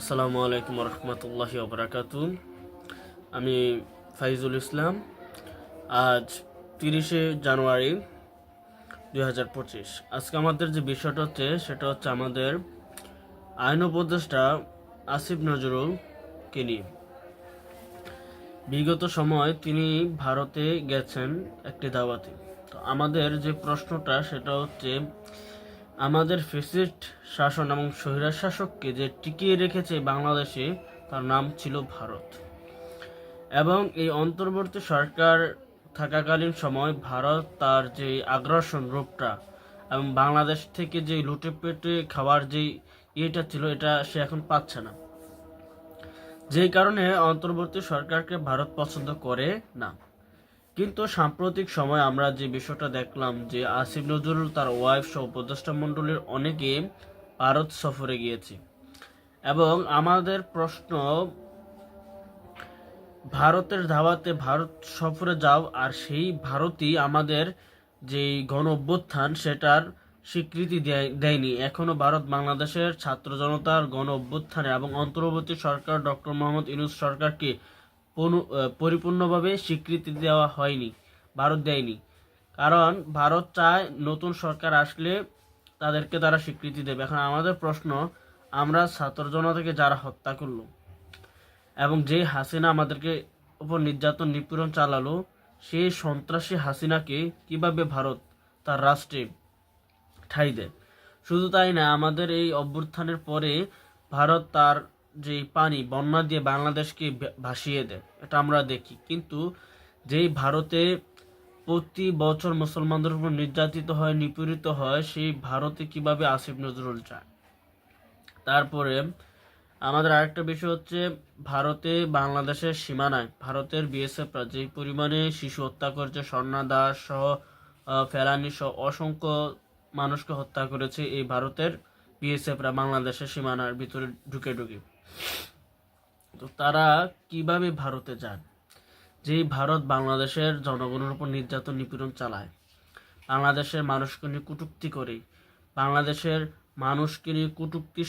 আসসালামু আলাইকুম রহমতুল্লাহ বরাকাত আমি ফাইজুল ইসলাম। আজ তিরিশে জানুয়ারি দুই হাজার পঁচিশ। আজকে আমাদের যে বিষয়টা হচ্ছে, সেটা হচ্ছে আমাদের আইন উপদেষ্টা আসিফ নজরুল নিয়ে। বিগত সময় তিনি ভারতে গেছেন একটি দাওয়াতে। তো আমাদের যে প্রশ্নটা, সেটা হচ্ছে আমাদের ফেসিস্ট শাসন এবং স্বৈরার শাসককে যে টিকিয়ে রেখেছে বাংলাদেশে, তার নাম ছিল ভারত। এবং এই অন্তর্বর্তী সরকার থাকাকালীন সময় ভারত তার যে আগ্রাসন রূপটা এবং বাংলাদেশ থেকে যে লুটে পেটে খাওয়ার যে ইয়েটা ছিল, এটা সে এখন পাচ্ছে না। যেই কারণে অন্তর্বর্তী সরকারকে ভারত পছন্দ করে না। কিন্তু সাম্প্রতিক সময় আমরা যে বিষয়টা দেখলাম যে আসিফ নজরুল তার ওয়াইফ সহ উপদেষ্টা মণ্ডলীর অনেকে ভারত সফরে গিয়েছে। এবং আমাদের প্রশ্ন, ভারতের ধাওয়াতে ভারত সফরে যাও আর সেই ভারতই আমাদের যে গণ অভ্যুত্থান সেটার স্বীকৃতি দেয়- দেয়নি। এখনও ভারত বাংলাদেশের ছাত্র জনতার গণ অভ্যুত্থানে এবং অন্তর্বর্তী সরকার ডক্টর মোহাম্মদ ইউনুস সরকারকে পরিপূর্ণভাবে স্বীকৃতি দেওয়া হয়নি, ভারত দেয়নি। কারণ ভারত চায় নতুন সরকার আসলে তাদেরকে তারা স্বীকৃতি দেবে। এখন আমাদের প্রশ্ন, আমরা ছাত্র জনতাকে যারা হত্যা করল এবং যে হাসিনা আমাদেরকে উপর নির্যাতন নিপীড়ন চালালো, সেই সন্ত্রাসী হাসিনাকে কীভাবে ভারত তার রাষ্ট্রে ঠাঁই দেয়? শুধু তাই না, আমাদের এই অভ্যুত্থানের পরে ভারত তার যে পানি বন্যা দিয়ে বাংলাদেশকে ভাসিয়ে দেয়, এটা আমরা দেখি। কিন্তু যেই ভারতে প্রতি বছর মুসলমানদের উপর নির্যাতিত হয়, নিপীড়িত হয়, সেই ভারতে কীভাবে আসিফ নজরুল চায়? তারপরে আমাদের আরেকটা বিষয় হচ্ছে, ভারতে বাংলাদেশের সীমানায়, ভারতের বিএসএফরা যে পরিমাণে শিশু হত্যা করেছে, স্বর্ণা দাস সহ ফেলানি সহ অসংখ্য মানুষকে হত্যা করেছে, এই ভারতের বিএসএফরা বাংলাদেশের সীমানার ভিতরে ঢুকে ঢুকে। তো তারা কীভাবে ভারতে যান? যেই ভারত বাংলাদেশের জনগণের উপর নির্যাতন নিপীড়ন চালায়, বাংলাদেশের মানুষকে নিয়ে কটূক্তি করে, বাংলাদেশের মানুষকে নিয়ে কটূক্তি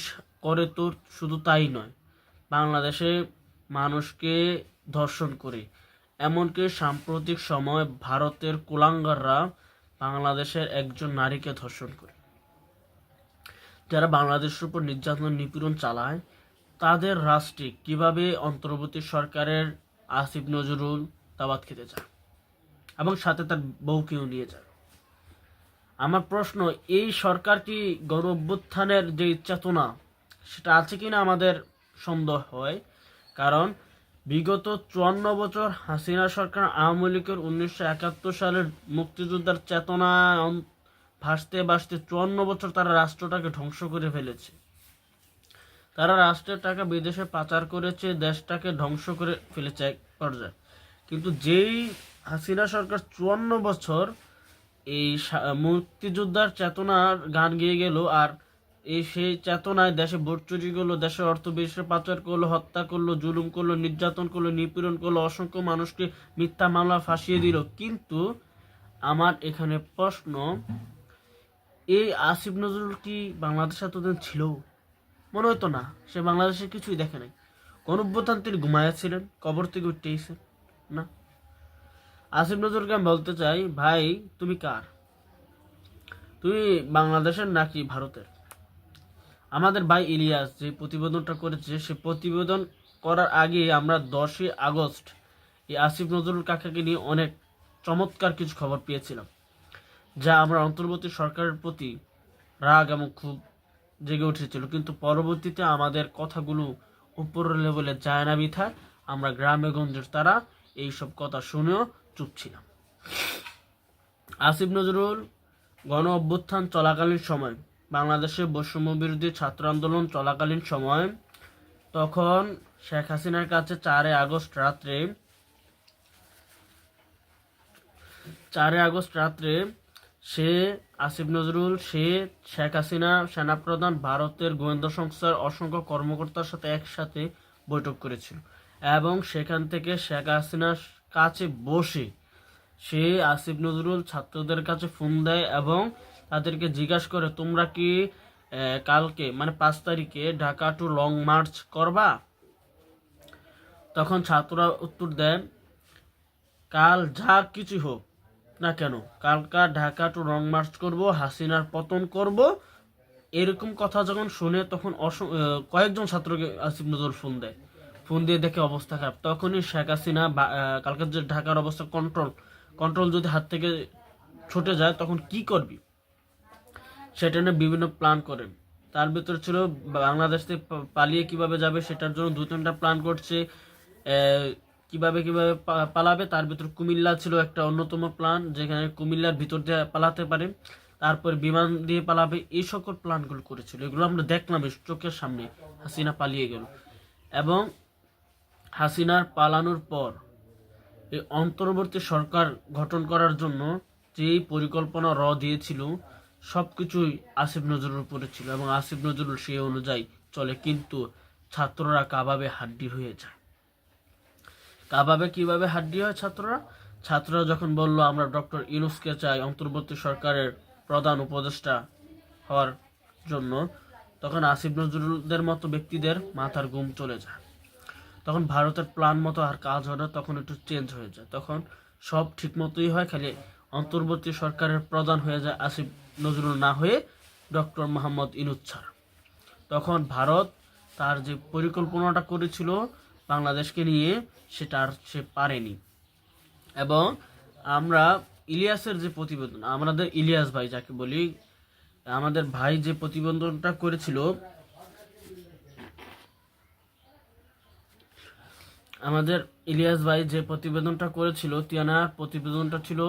করে তো শুধু তাই নয়, বাংলাদেশে মানুষকে ধর্ষণ করে। এমনকি সাম্প্রতিক সময় ভারতের কুলাঙ্গাররা বাংলাদেশের একজন নারীকে ধর্ষণ করে। যারা বাংলাদেশের উপর নির্যাতন নিপীড়ন চালায় তাদের রাষ্ট্রে কীভাবে অন্তর্বর্তী সরকারের আসিফ নজরুল দাবাত খেতে যায় এবং সাথে তার বউকেও নিয়ে যায়? আমার প্রশ্ন, এই সরকার কি গণ অভ্যুত্থানের যে চেতনা, সেটা আছে কিনা আমাদের সন্দেহ হয় কারণ বিগত চুয়ান্ন বছর হাসিনা সরকার আওয়ামী লীগের উনিশশো একাত্তর সালের মুক্তিযোদ্ধার চেতনা ভাসতে ভাসতে চুয়ান্ন বছর তারা রাষ্ট্রটাকে ধ্বংস করে ফেলেছে। তারা রাষ্ট্রের টাকা বিদেশে পাচার করেছে, দেশটাকে ধ্বংস করে ফেলেছে এক পর্যায়ে। কিন্তু যেই হাসিনা সরকার চুয়ান্ন বছর এই মুক্তিযোদ্ধার চেতনার গান গেয়ে গেল আর এই সেই চেতনায় দেশে ভোট চুরি করল দেশের অর্থ বিদেশে পাচার করল, হত্যা করল, জুলুম করল, নির্যাতন করল, নিপীড়ন করল, অসংখ্য মানুষকে মিথ্যা মামলা ফাঁসিয়ে দিল। কিন্তু আমার এখানে প্রশ্ন, এই আসিফ নজরুল কি বাংলাদেশ এতদিন ছিল? মনে হতো না, সে বাংলাদেশে কিছুই দেখে নাই। কোন তিনি ঘুমাইয়াছিলেন কবর থেকে উঠতে এসেছেন না? আসিফ নজরুলকে আমি বলতে চাই, ভাই, তুমি কার? তুমি বাংলাদেশের নাকি ভারতের? আমাদের ভাই ইলিয়াস যে প্রতিবেদনটা করেছে, সে প্রতিবেদন করার আগে আমরা দশই আগস্ট এই আসিফ নজরুল কাকাকে নিয়ে অনেক চমৎকার কিছু খবর পেয়েছিলাম, যা আমরা অন্তর্বর্তী সরকারের প্রতি রাগ এবং খুব জেগে উঠেছিল। কিন্তু পরবর্তীতে আমাদের কথাগুলো উপরের লেভেলে যায় না বিথায় আমরা গ্রামে গঞ্জের তারা এইসব কথা শুনেও চুপ ছিলাম। আসিফ নজরুল, গণ অভ্যুত্থান চলাকালীন সময়, বাংলাদেশে বৈষম্য বিরোধী ছাত্র আন্দোলন চলাকালীন সময়, তখন শেখ হাসিনার কাছে চারে আগস্ট রাত্রে চারে আগস্ট রাত্রে সে আসিফ নজরুল, সে শেখ হাসিনা, সেনাপ্রধান, ভারতের গোয়েন্দা সংস্থার অসংখ্য কর্মকর্তার সাথে একসাথে বৈঠক করেছিল। এবং সেখান থেকে শেখ হাসিনার কাছে বসে সে আসিফ নজরুল ছাত্রদের কাছে ফোন দেয় এবং তাদেরকে জিজ্ঞাসা করে, তোমরা কি কালকে মানে পাঁচ তারিখে ঢাকা টু লং মার্চ করবা? তখন ছাত্ররা উত্তর দেন কাল যা কিছু হোক। না কেন? কালকা ঢাকা টু রং মার্চ করব হাসিনার পতন করব। এরকম কথা যখন শুনে তখন কয়েকজন ছাত্রকে আসিফ নজরুল ফোন দেয়। ফোন দিয়ে দেখে অবস্থা খারাপ। তখনই শেখ হাসিনা আহ, যে ঢাকার অবস্থা কন্ট্রোল কন্ট্রোল যদি হাত থেকে ছুটে যায় তখন কি করবি? সেটা নিয়ে বিভিন্ন প্ল্যান করেন। তার ভিতরে ছিল বাংলাদেশ থেকে পালিয়ে কীভাবে যাবে সেটার জন্য দু তিনটা প্ল্যান করছে কীভাবে কীভাবে পালাবে, তার ভিতর কুমিল্লা ছিল একটা অন্যতম প্ল্যান যেখানে কুমিল্লার ভিতর দিয়ে পালাতে পারে। তারপর বিমান দিয়ে পালাবে, এই সকল প্ল্যানগুলো করেছিল। এগুলো আমরা দেখলাম চোখের সামনে হাসিনা পালিয়ে গেল। এবং হাসিনার পালানোর পর এই অন্তর্বর্তী সরকার গঠন করার জন্য যেই পরিকল্পনা র দিয়েছিল সব কিছুই আসিফ নজরুল উপরে ছিল। এবং আসিফ নজরুল সেই অনুযায়ী চলে, কিন্তু ছাত্ররা কাবাবে হাড্ডি হয়ে যায়। কাবাবে কীভাবে হাড্ডি হয় ছাত্ররা? ছাত্ররা যখন বলল, আমরা ডক্টর ইউনুসকে চাই অন্তর্বর্তী সরকারের প্রধান উপদেষ্টা হওয়ার জন্য, তখন আসিফ নজরুলদের মতো ব্যক্তিদের মাথার ঘুম চলে যায়। তখন ভারতের প্ল্যান মতো আর কাজ হয় না, তখন একটু চেঞ্জ হয়ে যায়। তখন সব ঠিক মতোই হয়, খালি অন্তর্বর্তী সরকারের প্রধান হয়ে যায় আসিফ নজরুল, না হয়ে ডক্টর মোহাম্মদ ইনুজ ছাড়। তখন ভারত তার যে পরিকল্পনাটা করেছিল বাংলাদেশকে নিয়ে সেটা আর সে পারেনি। এবং আমরা ইলিয়াসের যে প্রতিবেদন, আমাদের ইলিয়াস ভাই যাকে বলি, আমাদের ভাই যে প্রতিবেদনটা করেছিল, আমাদের ইলিয়াস ভাই যে প্রতিবেদনটা করেছিল, তিয়ানার প্রতিবেদনটা ছিল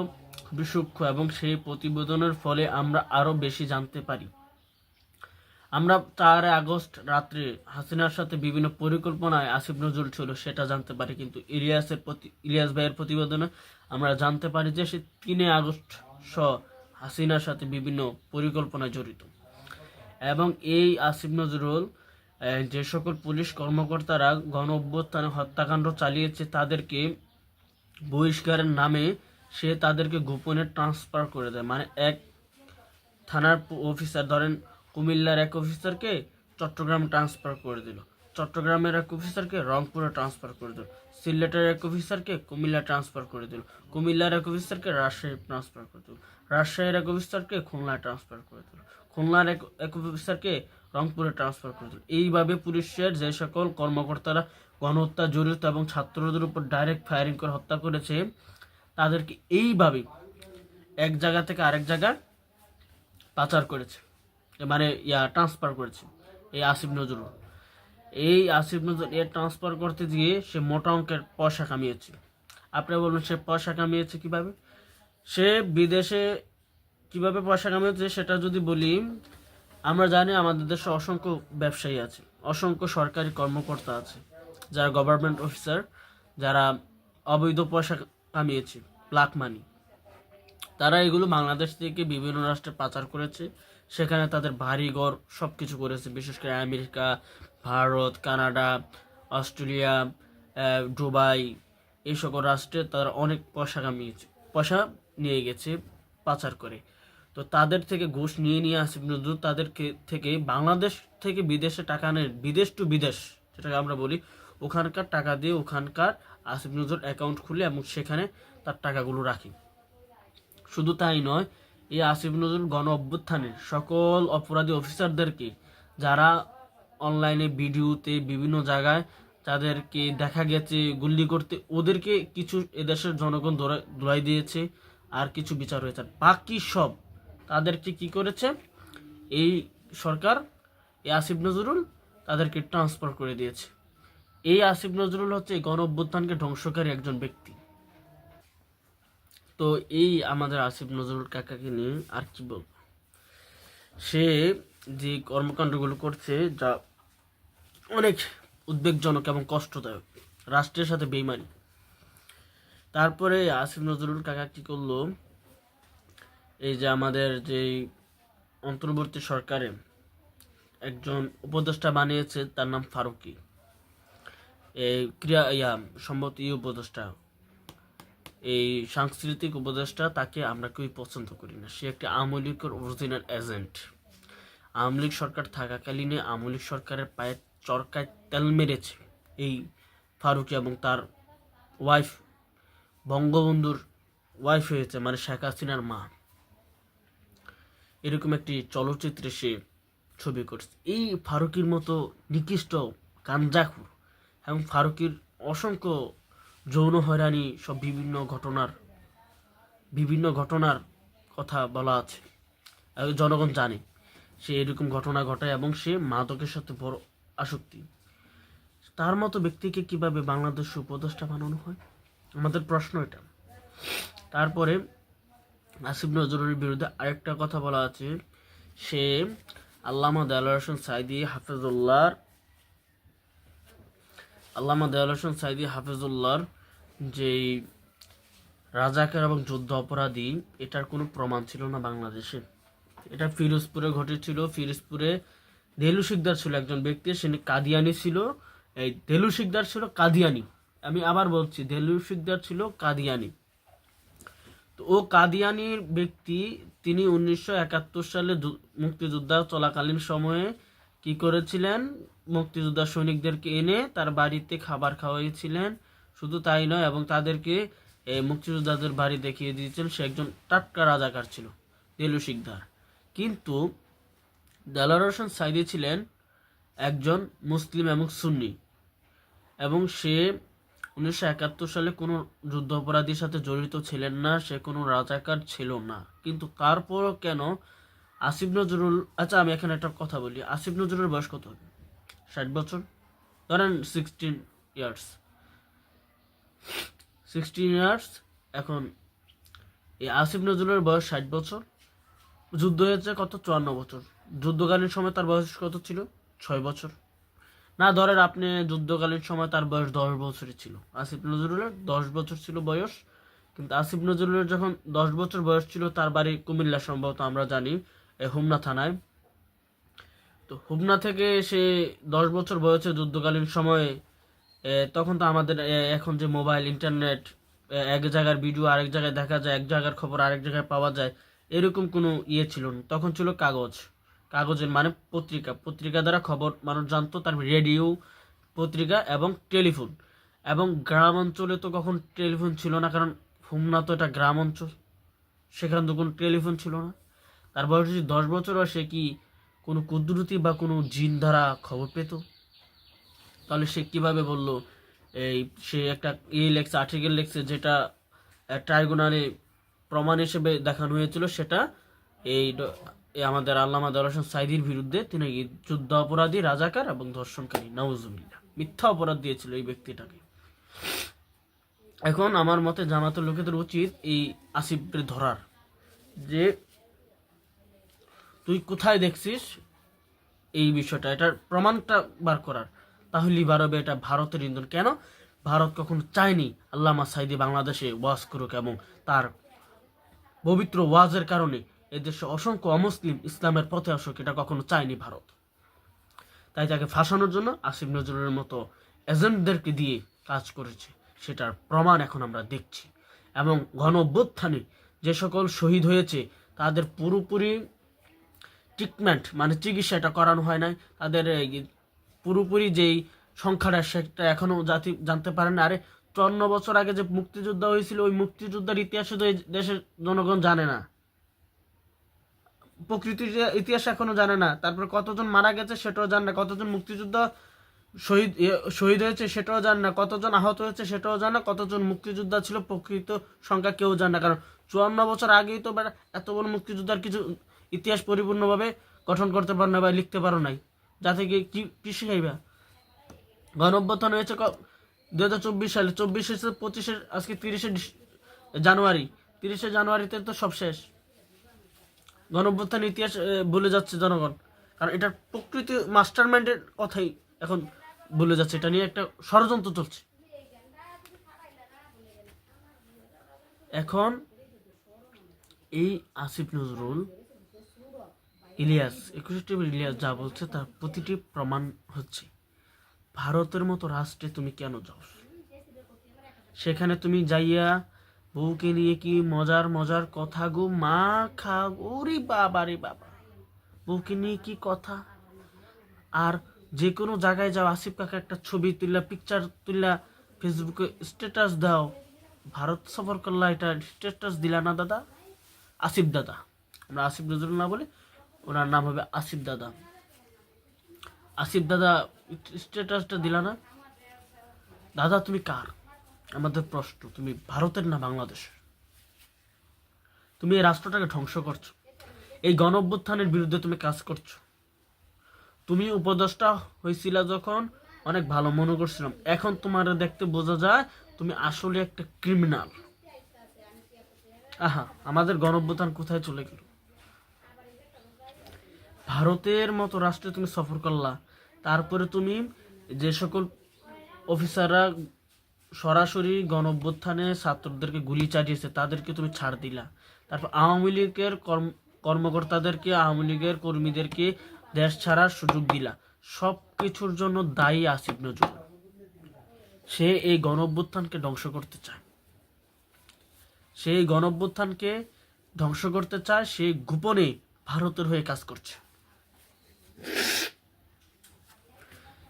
খুবই সূক্ষ্ম এবং সেই প্রতিবেদনের ফলে আমরা আরও বেশি জানতে পারি। আমরা চার আগস্ট রাত্রে হাসিনার সাথে বিভিন্ন পরিকল্পনায় আসিফ নজরুল ছিল, সেটা জানতে পারি। কিন্তু ইলিয়াসের প্রতি, ইলিয়াস ভাইয়ের প্রতিবেদনে আমরা জানতে পারি যে সে তিনে আগস্ট স হাসিনার সাথে বিভিন্ন পরিকল্পনায় জড়িত। এবং এই আসিফ নজরুল যে সকল পুলিশ কর্মকর্তারা গণ অভ্যুত্থানে হত্যাকাণ্ড চালিয়েছে, তাদেরকে বহিষ্কারের নামে সে তাদেরকে গোপনে ট্রান্সফার করে দেয়। মানে এক থানার অফিসার ধরেন কুমিল্লার এক অফিসারকে চট্টগ্রাম ট্রান্সফার করে দিল। চট্টগ্রামের এক অফিসারকে রংপুরে ট্রান্সফার করে দিল। সিলেটের এক অফিসারকে কুমিল্লা ট্রান্সফার করে দিল। কুমিল্লার এক অফিসারকে রাজশাহী ট্রান্সফার করে দিল। রাজশাহীর এক অফিসারকে খুলনায় ট্রান্সফার করে দিল। খুলনার এক এক অফিসারকে রংপুরে ট্রান্সফার করে দিল। এইভাবে পুলিশের যে সকল কর্মকর্তারা গণহত্যা, জড়িত এবং ছাত্রদের উপর ডাইরেক্ট ফায়ারিং করে হত্যা করেছে, তাদেরকে এইভাবে এক জায়গা থেকে আরেক জায়গায় পাচার করেছে। মানে ইয়া ট্রান্সফার করেছে, এই আসিফ নজরুল। এই আসিফ নজরুল এ ট্রান্সফার করতে গিয়ে সে মোটা অঙ্কের পয়সা কামিয়েছে। আপনি বলুন, সে পয়সা কামিয়েছে কীভাবে? সে বিদেশে কীভাবে পয়সা কামিয়েছে সেটা যদি বলি, আমরা জানি আমাদের দেশে অসংখ্য ব্যবসায়ী আছে, অসংখ্য সরকারি কর্মকর্তা আছে, যারা গভর্নমেন্ট অফিসার যারা অবৈধ পয়সা কামিয়েছে ব্ল্যাক মানি তারা এগুলো বাংলাদেশ থেকে বিভিন্ন রাষ্ট্রে পাচার করেছে। সেখানে তাদের ভারী ঘর সব কিছু করেছে, বিশেষ করে America, Bharat, Canada, Australia Dubai, এই সকল রাষ্ট্রে তারা অনেক পয়সা কামিয়েছে, পয়সা নিয়ে গেছে পাচার করে। তো তাদের থেকে ঘুষ নিয়ে নিয়ে আসিফ নজরুল তাদেরকে থেকে বাংলাদেশ থেকে বিদেশে টাকা নেয় বিদেশ টু বিদেশ যেটাকে আমরা বলি, ওখানকার টাকা দিয়ে ওখানকার আসিফ নজরুল অ্যাকাউন্ট খুলে এবং সেখানে তার টাকাগুলো রাখি। শুধু তাই নয়, এই আসিফ নজরুল গণ অভ্যুত্থানের সকল অপরাধী অফিসারদেরকে, যারা অনলাইনে ভিডিওতে বিভিন্ন জায়গায় তাদেরকে দেখা গেছে গুল্লি করতে, ওদেরকে কিছু এদেশের জনগণ ধরা- ধরাই দিয়েছে, আর কিছু বিচার হয়েছে। বাকি সব তাদেরকে কি করেছে? এই সরকার, এই আসিফ নজরুল তাদেরকে ট্রান্সফার করে দিয়েছে। এই আসিফ নজরুল হচ্ছে গণ অভ্যুত্থানকে ধ্বংসকারী একজন ব্যক্তি। তো এই আমাদের আসিফ নজরুল কাকাকে নিয়ে আর কি বলব? সে যে কর্মকাণ্ডগুলো করছে, যা অনেক উদ্বেগজনক এবং কষ্টদায়ক, রাষ্ট্রের সাথে বেইমানি। তারপরে আসিফ নজরুল কাকা কি করল? এই যে আমাদের যে অন্তর্বর্তী সরকারে একজন উপদেষ্টা বানিয়েছে, তার নাম ফারুকি। এই ক্রিয়া, ইয়া সম্ভবত এই উপদেষ্টা। এই সাংস্কৃতিক উপদেষ্টা তাকে আমরা কেউই পছন্দ করি না। সে একটা আমলিকের অরিজিনাল এজেন্ট আওয়ামী লীগ সরকার থাকাকালীনে আওয়ামী লীগ সরকারের পায়ে চরকায় তেল মেরেছে এই ফারুকি এবং তার ওয়াইফ বঙ্গবন্ধুর ওয়াইফ হয়েছে মানে শেখ হাসিনার মা। এরকম একটি চলচ্চিত্রে সে ছবি করছে। এই ফারুকির মতো নিকৃষ্ট কাঞ্জাকুর এবং ফারুকির অসংখ্য যৌন হয়রানি সব বিভিন্ন ঘটনার বিভিন্ন ঘটনার কথা বলা আছে। জনগণ জানে সে এরকম ঘটনা ঘটায় এবং সে মাদকের সাথে বড় আসক্তি। তার মতো ব্যক্তিকে কীভাবে বাংলাদেশ উপদেষ্টা বানানো হয়? আমাদের প্রশ্ন এটা। তারপরে আসিফ নজরুলের বিরুদ্ধে আরেকটা কথা বলা আছে। সে আল্লামা দেয়াল হোসেন সাইদি হাফেজুল্লাহর আল্লামা দেয়াল হোসেন সাইদি হাফেজুল্লাহর যেই রাজাকার এবং যুদ্ধ অপরাধী, এটার কোনো প্রমাণ ছিল না বাংলাদেশে। এটা ফিরোজপুরে ঘটেছিল। ফিরোজপুরে দেলু শিকদার ছিল একজন ব্যক্তি, সে কাদিয়ানি ছিল। এই দেলু শিকদার ছিল কাদিয়ানি। আমি আবার বলছি, দেলু শিকদার ছিল কাদিয়ানি। তো ও কাদিয়ানির ব্যক্তি, তিনি উনিশশো একাত্তর সালে মুক্তিযোদ্ধা চলাকালীন সময়ে কি করেছিলেন? মুক্তিযোদ্ধা সৈনিকদেরকে এনে তার বাড়িতে খাবার খাওয়াইছিলেন। শুধু তাই নয়, এবং তাদেরকে মুক্তিযোদ্ধাদের বাড়ি দেখিয়ে দিয়েছিলেন সে একজন টাটকা রাজাকার ছিল, দেলু শিকদার। কিন্তু দেলার হোসেন সাইদি ছিলেন একজন মুসলিম এবং সুন্নি। এবং সে উনিশশো একাত্তর সালে কোনো যুদ্ধ অপরাধীর সাথে জড়িত ছিলেন না, সে কোনো রাজাকার ছিল না। কিন্তু তারপরও কেন আসিফ নজরুল আচ্ছা আমি এখানে একটা কথা বলি। আসিফ নজরুলের বয়স কত হবে? ষাট বছর? ধরেন সিক্সটিন ইয়ার্স সিক্সটিন ইয়ার্স এখন এই আসিফ নজরুলের বয়স ষাট বছর। যুদ্ধ হয়েছে কত? চুয়ান্ন বছর। যুদ্ধকালীন সময় তার বয়স কত ছিল? ছয় বছর। না, ধরেন আপনি যুদ্ধকালীন সময় তার বয়স দশ বছরই ছিল। আসিফ নজরুলের দশ বছর ছিল বয়স। কিন্তু আসিফ নজরুলের যখন দশ বছর বয়স ছিল, তার বাড়ি কুমিল্লা সম্ভবত আমরা জানি। হোমনা থানায়। তো হোমনা থেকে সে দশ বছর বয়সে যুদ্ধকালীন সময়ে তখন তো আমাদের এখন যে মোবাইল, ইন্টারনেট এক জায়গার ভিডিও আরেক জায়গায় দেখা যায়, এক জায়গার খবর আরেক জায়গায় পাওয়া যায়, এরকম কোনো ইয়ে ছিল না। তখন ছিল কাগজ। কাগজের মানে পত্রিকা। পত্রিকা দ্বারা খবর, মানুষ জানতো, তার রেডিও, পত্রিকা এবং টেলিফোন। এবং গ্রাম অঞ্চলে তো কখন টেলিফোন ছিল না, কারণ হুমনা তো এটা গ্রাম অঞ্চল। সেখানে তো কোনো টেলিফোন ছিল না। তার বয়স যদি দশ বছর হয় সে কি কোনো কুদরতি বা কোনো জিন দ্বারা খবর পেত? তাহলে সে কীভাবে বলল, এই সে একটা ইয়ে লেখছে, আর্টিকেল লেখছে, যেটা ট্রাইব্যুনালে প্রমাণ হিসেবে দেখানো হয়েছিল, সেটা এই আমাদের আল্লামা দরসন সাইদির বিরুদ্ধে তিনি যুদ্ধ অপরাধী, রাজাকার এবং ধর্ষণকারী নওয়াজুবিল্লাহ মিথ্যা অপরাধ দিয়েছিল এই ব্যক্তিটাকে। এখন আমার মতে জামাতের লোকেদের উচিত এই আসিফকে ধরার, যে তুই কোথায় দেখছিস এই বিষয়টা? এটার প্রমাণটা বার করার। তাহলেই বাড়বে এটা ভারতের ইন্ধন। কেন? ভারত কখনো চায়নি আল্লামা সাইদি বাংলাদেশে ওয়াজ করুক এবং তার পবিত্র ওয়াজের কারণে এদেশে অসংখ্য অমুসলিম ইসলামের পথে আসুক, এটা কখনো চায়নি ভারত। তাই তাকে ফাঁসানোর জন্য আসিফ নজরুলের মতো এজেন্টদেরকে দিয়ে কাজ করেছে। সেটার প্রমাণ এখন আমরা দেখছি। এবং গণ যে সকল শহীদ হয়েছে, তাদের পুরোপুরি ট্রিটমেন্ট মানে চিকিৎসাটা করানো হয় নাই। তাদের পুরোপুরি যেই সংখ্যাটা, সেটা এখনও জাতি, জানতে পারে না। আরে, চুয়ান্ন বছর আগে যে মুক্তিযুদ্ধ হয়েছিল, ওই মুক্তিযুদ্ধের ইতিহাসে তো দেশের জনগণ জানে না। প্রকৃতির ইতিহাস এখনও জানে না। তারপর কতজন মারা গেছে সেটাও জানে না। কতজন মুক্তিযুদ্ধ শহীদ শহীদ হয়েছে সেটাও জানে না। কতজন আহত হয়েছে সেটাও জানে না। কতজন মুক্তিযোদ্ধা ছিল, প্রকৃত সংখ্যা কেউ জানে না। কারণ চুয়ান্ন বছর আগেই তো এত বড় মুক্তিযোদ্ধার কিছু ইতিহাস পরিপূর্ণভাবে গঠন করতে পারো না বা লিখতে পারো নাই। যাতে কি কি কি শিখাইবা? গণ অভ্যুত্থান হয়েছে দু হাজার চব্বিশ সালে। চব্বিশে পঁচিশে আজকে তিরিশে জানুয়ারি। তিরিশে জানুয়ারিতে তো সব শেষ। গণ অভ্যুত্থান ইতিহাস ভুলে যাচ্ছে জনগণ। কারণ এটার প্রকৃতি মাস্টারমাইন্ডের কথাই এখন ভুলে যাচ্ছে। এটা নিয়ে একটা ষড়যন্ত্র চলছে। এখন এই আসিফ নজরুল ইলিয়াস একুশে টিভির ইলিয়াস যা বলছে তার প্রতিটি প্রমাণ হচ্ছে। ভারতের মতো রাষ্ট্রে তুমি কেন যাও? সেখানে তুমি যাইয়া বউকে নিয়ে কি মজার মজার কথা গো? মা খা ওরে বাবা রে বাবা। বউকে নিয়ে কি কথা? আর যে কোনো জায়গায় যাও, আসিফ কাকা একটা ছবি তুললা পিকচার তুললা ফেসবুকে স্ট্যাটাস দাও। ভারত সফর করলা, এটা স্ট্যাটাস দিলা না দাদা? আসিফ দাদা। আমরা আসিফ নজরুল না বলে ওনার নাম হবে আসিফ দাদা। আসিফ দাদা স্ট্যাটাসটা দিলা না দাদা তুমি কার আমাদের প্রশ্ন তুমি ভারতের না বাংলাদেশের তুমি এই রাষ্ট্রটাকে ধ্বংস করছ এই গণ বিরুদ্ধে তুমি কাজ করছ তুমি উপদেষ্টা হয়েছিল যখন অনেক ভালো মনে করছিলাম এখন তোমার দেখতে বোঝা যায় তুমি আসলে একটা ক্রিমিনাল আহা আমাদের গণ কোথায় চলে গেল ভারতের মতো রাষ্ট্রে তুমি সফর করলা, তারপরে তুমি যে সকল অফিসাররা সরাসরি গণ অভ্যুত্থানে ছাত্রদেরকে গুলি চালিয়েছে, তাদেরকে তুমি ছাড় দিলা। তারপর আওয়ামী লীগের কর্ম, কর্মকর্তাদেরকে, আওয়ামী লীগের কর্মীদেরকে দেশ ছাড়ার সুযোগ দিলা। সব কিছুর জন্য দায়ী আসিফ নজরুল। সে এই গণ অভ্যুত্থানকে ধ্বংস করতে চায়। সে এই গণ ধ্বংস করতে চায়, সে গোপনে ভারতের হয়ে কাজ করছে।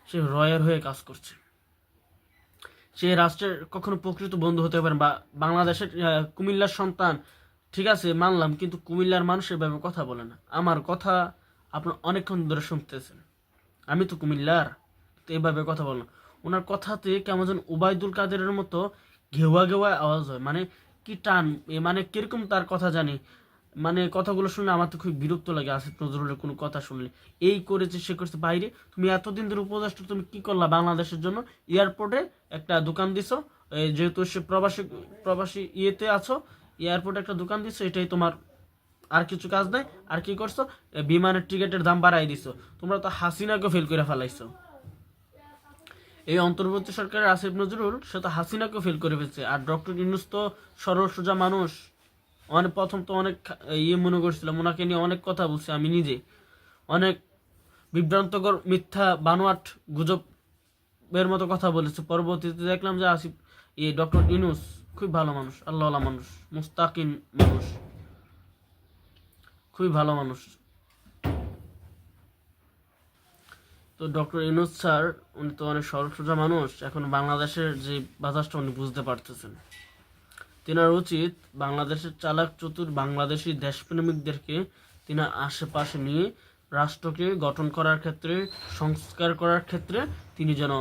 সে রয়ের হয়ে কাজ করছে। সে রাষ্ট্রের কখনো প্রকৃত বন্ধু হতে পারে বা বাংলাদেশের কুমিল্লার সন্তান, ঠিক আছে, মানলাম, কিন্তু কুমিল্লার মানুষ এভাবে কথা বলে না। আমার কথা আপনার অনেকক্ষণ ধরে শুনতেছেন। আমি তো কুমিল্লার, তো এভাবে কথা বললাম। ওনার কথাতে কেমন যেন উবায়দুল কাদেরের মতো ঘেওয়া ঘেওয়া আওয়াজ হয়। মানে কি টান মানে কীরকম তার কথা জানি। মানে কথাগুলো শুনলে আমার তো খুব বিরক্ত লাগে আসিফ নজরুলের কোনো কথা শুনলে। এই করেছে সে করেছে বাইরে, তুমি এতদিন ধরে উপদেষ্টা, তুমি কি করলা বাংলাদেশের জন্য? এয়ারপোর্টে একটা দোকান দিছো যেহেতু সে প্রবাসী প্রবাসী ইয়েতে আছো, এয়ারপোর্টে একটা দোকান দিছো, এটাই তোমার আর কিছু কাজ নাই, আর কি করছ? বিমানের টিকিটের দাম বাড়াই দিছো। তোমরা তো হাসিনাকে ফেল করে ফেলাইছো। এই অন্তর্বর্তী সরকারের আসিফ নজরুল, সে তো হাসিনাকে ফেল করে ফেলছে। আর ডক্টর ইউনুস তো সরল সোজা মানুষ। অনেক প্রথম তো অনেক ইয়ে মনে করছিলাম, ওনাকে নিয়ে অনেক কথা বলছি আমি নিজে। অনেক বিভ্রান্তকর মিথ্যা বানোয়াট গুজবের মতো কথা বলেছে। পরবর্তীতে দেখলাম যে আসিফ ইয়ে ডক্টর ইউনুস খুব ভালো মানুষ আল্লাহ মানুষ, মুস্তাকিম মানুষ। খুবই ভালো মানুষ। তো ডক্টর ইনুস স্যার, উনি তো অনেক সরল সোজা মানুষ, এখন বাংলাদেশের যে বাতাসটা উনি বুঝতে পারতেছেন। তেনার উচিত বাংলাদেশের চালাক চতুর বাংলাদেশি দেশপ্রেমিকদেরকে তিনি আশেপাশে নিয়ে রাষ্ট্রকে গঠন করার ক্ষেত্রে, সংস্কার করার ক্ষেত্রে তিনি যেন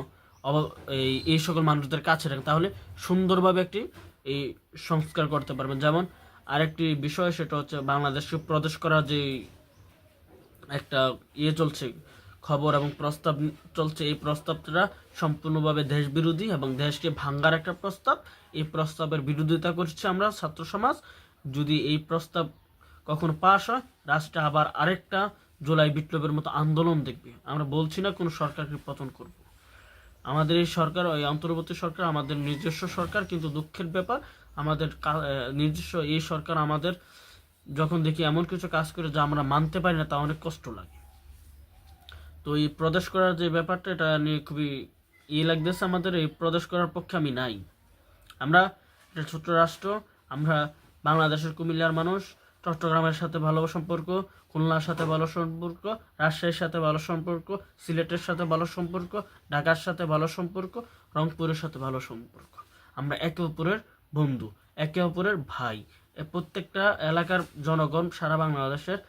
এই এই সকল মানুষদের কাছে রাখেন। তাহলে সুন্দরভাবে একটি, এই, সংস্কার করতে পারবেন। যেমন আরেকটি বিষয় সেটা হচ্ছে বাংলাদেশকে প্রদেশ করার যে একটা ইয়ে চলছে, খবর এবং প্রস্তাব চলছে, এই প্রস্তাবটা সম্পূর্ণভাবে দেশ বিরোধী এবং দেশকে ভাঙ্গার একটা প্রস্তাব। এই প্রস্তাবের বিরোধিতা করছে আমরা, ছাত্র সমাজ। যদি এই প্রস্তাব কখনো পাশ হয় রাষ্ট্রে আবার আরেকটা জুলাই বিপ্লবের মতো আন্দোলন দেখবে। আমরা বলছি না কোনো সরকারকে পতন করব। আমাদের এই সরকার, এই অন্তর্বর্তী সরকার আমাদের নিজস্ব সরকার, কিন্তু দুঃখের ব্যাপার, আমাদের নিজস্ব এই সরকার আমাদের যখন দেখি এমন কিছু কাজ করে যা আমরা মানতে পারি না, তা অনেক কষ্ট লাগে। তো এই প্রদেশ করার যে ব্যাপারটা, এটা নিয়ে খুবই ইয়ে লাগতেছে আমাদের এই প্রদেশ করার পক্ষে আমি নাই। আমরা একটা ছোট্ট রাষ্ট্র, আমরা বাংলাদেশের কুমিল্লার মানুষ, চট্টগ্রামের সাথে ভালো সম্পর্ক, খুলনার সাথে ভালো সম্পর্ক, রাজশাহীর সাথে ভালো সম্পর্ক, সিলেটের সাথে ভালো সম্পর্ক, ঢাকার সাথে ভালো সম্পর্ক, রংপুরের সাথে ভালো সম্পর্ক। আমরা একে অপরের বন্ধু, একে অপরের ভাই। প্রত্যেকটা এলাকার জনগণ সারা বাংলাদেশের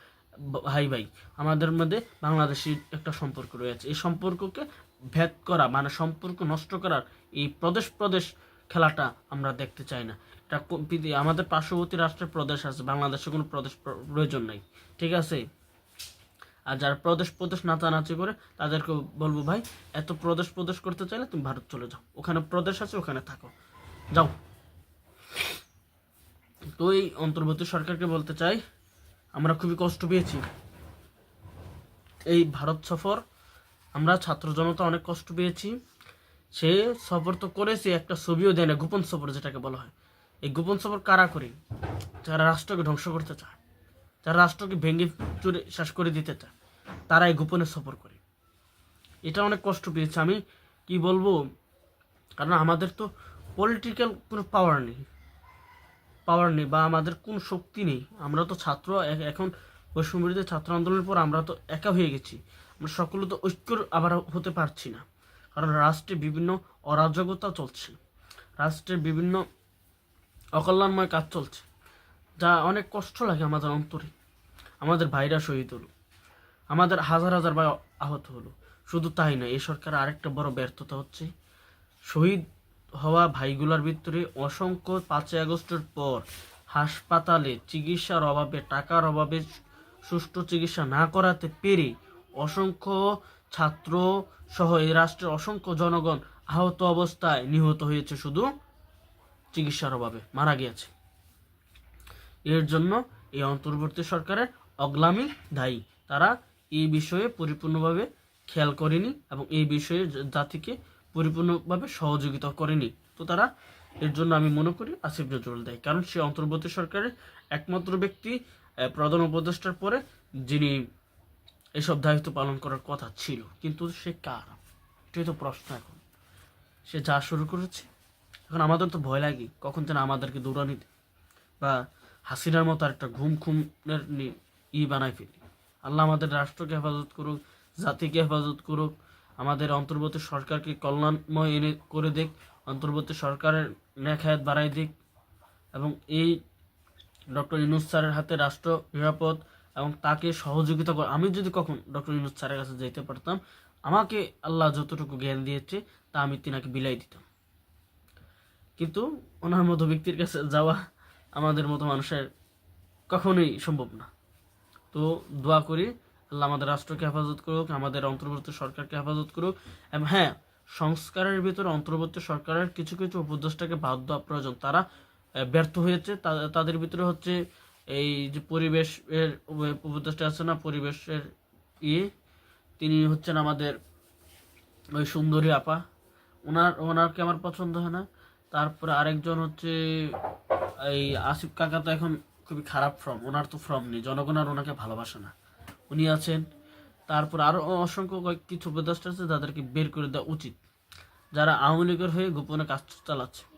ভাই ভাই। আমাদের মধ্যে বাংলাদেশি একটা সম্পর্ক রয়েছে। এই সম্পর্ককে ভেদ করা মানে সম্পর্ক নষ্ট করার এই প্রদেশ প্রদেশ খেলাটা আমরা দেখতে চাই না। এটা আমাদের পার্শ্ববর্তী রাষ্ট্রের প্রদেশ আছে, বাংলাদেশে কোনো প্রদেশ প্র- প্রয়োজন নাই। ঠিক আছে? আর যারা প্রদেশ প্রদেশ নাচানাচি করে, তাদেরকে বলব ভাই, এত প্রদেশ প্রদেশ করতে চাইলে তুমি ভারত চলে যাও। ওখানে প্রদেশ আছে, ওখানে থাকো। যাও। তো এই অন্তর্বর্তী সরকারকে বলতে চাই, আমরা খুবই কষ্ট পেয়েছি। এই ভারত সফর আমরা ছাত্র জনতা অনেক কষ্ট পেয়েছি। সে সফর তো করেছে, একটা ছবিও দেয় না, গোপন সফর যেটাকে বলা হয়। এই গোপন সফর কারা করে? যারা রাষ্ট্রকে ধ্বংস করতে চায়, যারা রাষ্ট্রকে ভেঙে চুরে শেষ করে দিতে চায় তারা এই গোপনে সফর করে। এটা অনেক কষ্ট পেয়েছে আমি। কি বলব? কারণ আমাদের তো পলিটিক্যাল কোনো পাওয়ার নেই। পাওয়ার নেই বা আমাদের কোন শক্তি নেই। আমরা তো ছাত্র এখন বৈষম্যবিরোধী ছাত্র আন্দোলনের পর আমরা তো একা হয়ে গেছি। আমরা সকলে তো ঐক্য আবার হতে পারছি না। কারণ রাষ্ট্রে বিভিন্ন অরাজকতা চলছে। রাষ্ট্রের বিভিন্ন অকল্যাণময় কাজ চলছে। যা অনেক কষ্ট লাগে আমাদের অন্তরে। আমাদের ভাইরা শহীদ হলো। আমাদের হাজার হাজার ভাই আহত হলো। শুধু তাই না এই সরকার আরেকটা বড় ব্যর্থতা হচ্ছে। শহীদ হওয়া ভাইগুলোর ভিতরে অসংখ্য পাঁচই আগস্টের পর হাসপাতালে চিকিৎসার অভাবে, টাকার অভাবে সুষ্ঠু চিকিৎসা না করাতে পেরে অসংখ্য ছাত্র সহ এই রাষ্ট্রের অসংখ্য জনগণ আহত অবস্থায় নিহত হয়েছে শুধু চিকিৎসার অভাবে, মারা গিয়েছে। এর জন্য এই অন্তর্বর্তী সরকারের অগ্লামি দায়ী। তারা এই বিষয়ে পরিপূর্ণভাবে খেয়াল করেনি এবং এই বিষয়ে জাতিকে পরিপূর্ণভাবে সহযোগিতা করেনি। তো তারা এর জন্য আমি মনে করি আসিফ নজরুল দায়ী, কারণ সে অন্তর্বর্তী সরকারের একমাত্র ব্যক্তি প্রধান উপদেষ্টার পরে যিনি এসব দায়িত্ব পালন করার কথা ছিল, কিন্তু সে কার? এটাই তো প্রশ্ন এখন। সে যা শুরু করেছে, এখন আমাদের তো ভয় লাগে কখন যেন আমাদেরকে দৌড়ানি দেয় বা হাসিনার মতো একটা ঘুম খুমের ই বানায় ফেলি। আল্লাহ আমাদের রাষ্ট্রকে হেফাজত করুক, জাতিকে হেফাজত করুক, আমাদের অন্তর্বর্তী সরকারকে কল্যাণময় এনে করে দিক, অন্তর্বর্তী সরকারের নেখায়াত বাড়াই দিক এবং এই ডক্টর ইনুস স্যারের হাতে রাষ্ট্র নিরাপদ এবং তাকে সহযোগিতা করে আমি যদি কখন ডক্টর ইনুস স্যারের কাছে যেতে পারতাম, আমাকে আল্লাহ যতটুকু জ্ঞান দিয়েছে, তা আমি তিনাকে বিলাই দিতাম। কিন্তু ওনার মতো ব্যক্তির কাছে যাওয়া আমাদের মতো মানুষের কখনোই সম্ভব না। তো দোয়া করি, আল্লাহ আমাদের রাষ্ট্রকে হেফাজত করুক, আমাদের অন্তর্বর্তী সরকারকে হেফাজত করুক, এবং হ্যাঁ সংস্কারের ভিতরে অন্তর্বর্তী সরকারের কিছু কিছু উপদেষ্টাকে বাদ দেওয়া প্রয়োজন তারা ব্যর্থ হয়েছে। তাদের ভিতরে হচ্ছে এই যে পরিবেশের উপ- উপদেষ্টা আছে না, পরিবেশের ইয়ে তিনি হচ্ছেন আমাদের ওই সুন্দরী আপা। ওনার ওনারকে আমার পছন্দ হয় না? তারপরে আরেকজন হচ্ছে এই আসিফ কাকা তো এখন খুবই খারাপ ফর্ম ওনার তো ফর্ম নেই, জনগণ আর ওনাকে ভালোবাসে না। উনি আছেন। তারপর আরও অসংখ্য কয়েক কিছু উপদেষ্টা আছে যাদেরকে বের করে দেওয়া উচিত। যারা আওয়ামী লীগের হয়ে গোপনে কাজ চালাচ্ছে।